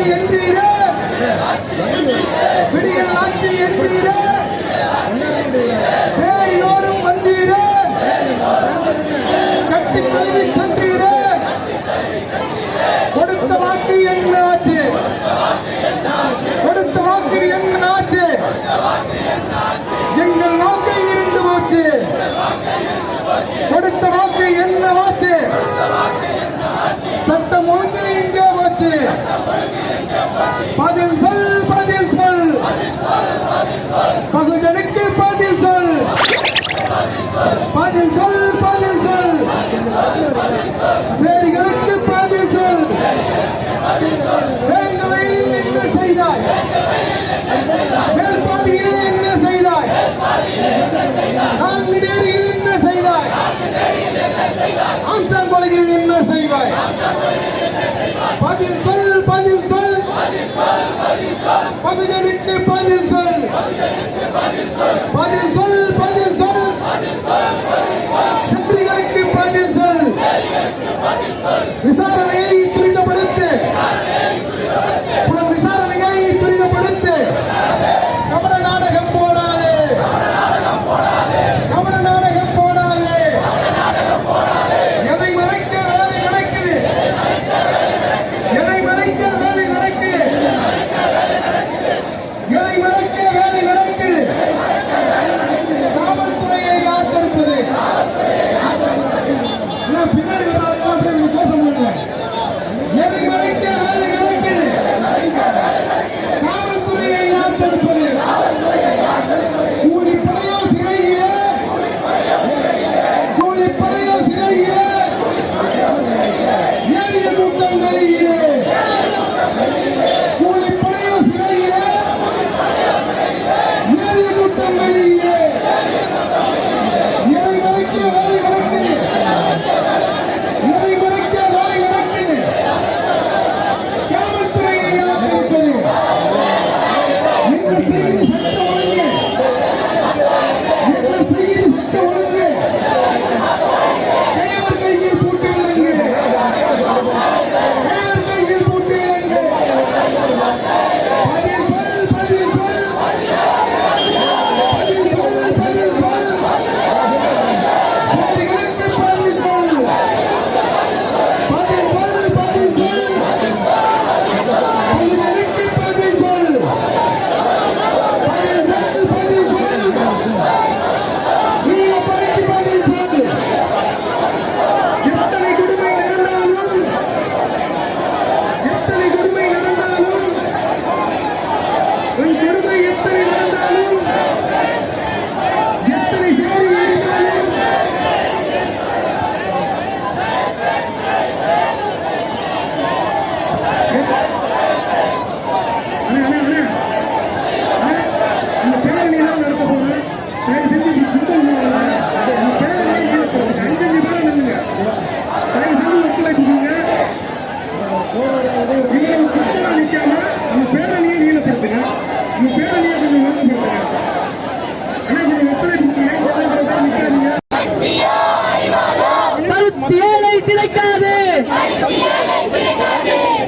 ஆட்சி என்கிறே விடியல் ஆட்சி என்கிறே பேயோரும் வந்தீரே கட்டி தள்ளி சென்றீரே வாக்கு என்ன ஆச்சு கொடுத்த வாக்கு என்ன ஆச்சு எங்கள் வாக்கு இருந்து போச்சு கொடுத்த வாக்கு என்ன ஆச்சு சட்டம் ஒழுங்கு இங்கே போச்சு பதில் சொல் பதில் சொல். பகுஜனுக்கு பதில் சொல். பதில் சொல் பதில் சொல். சேரிகளுக்கு பதில் சொல். வேங்கவையில் என்ன செய்தாய்? மேற்பாதியில் என்ன செய்தாய்? நான்கிடேரியில் என்ன செய்தாய்? ஆம்சான் கொலையில் என்ன செய்வாய்?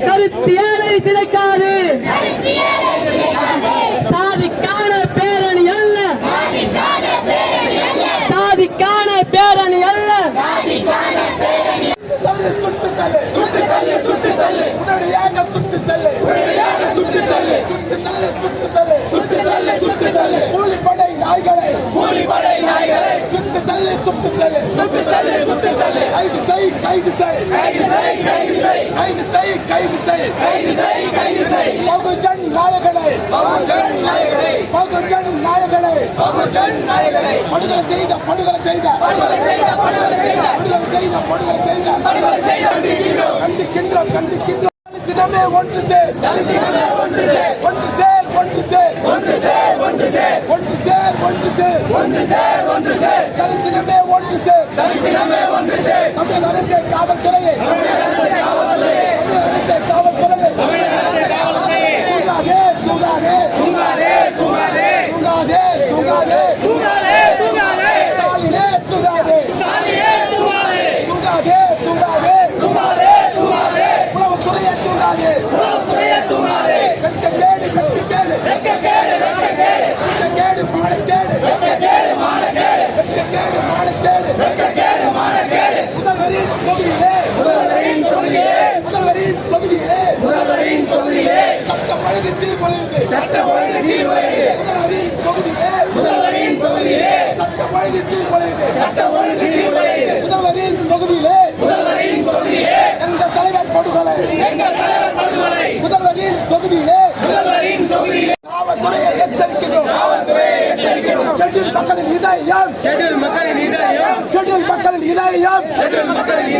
கருத்தியாலை சிதைக்காது சாதிக்கான பேரணி அல்ல சாதிக்கான பேரணி அல்ல சுட்டு தள்ளி சுட்டு தள்ளி சுட்டு தள்ளி சுட்டு தள்ளி கைது செய் கைது செய் செய் கைது செய் கைது செய். பகுஜன் நாயகனை. பகுஜன் நாயகனை. பகுஜன் நாயகனை. பகுஜன் நாயகனை. படுகொலை செய்த படுகொலை செய்த. படுகொலை செய்த படுகொலை செய்த. படுகொலை செய்த படுகொலை செய்த. படுகொலை செய்த. கண்டிக்கின்றோம். கண்டிக்கின்றோம் தினமே ஒன்று சேர் தினமே ஒன்று சேர் ஒன்று சேர் ஒன்று சேர் ஒன்று சேர் ஒன்று சேர் ஒன்று சேர் ஒன்று சேர் ஒன்று சேர் ஒன்று சேர் தலித்தினமே ஒன்று சேர் தலித்தினமே ஒன்று சேர் தமிழக அரசே காவல்துறையை. தமிழக அரசே காவல்துறையை சட்ட ஒழுங்கு சீர்குலையுது முதல்வரின் தொகுதியிலே சட்ட ஒழுங்கு சீர்குலையுது சட்ட ஒழுங்கு சீர்குலையுது முதல்வரின் தொகுதியிலே முதல்வரின் தொகுதியிலே எங்கள் தலைவர் மக்களின் இதயம். ஷெட்யூல் மக்களின்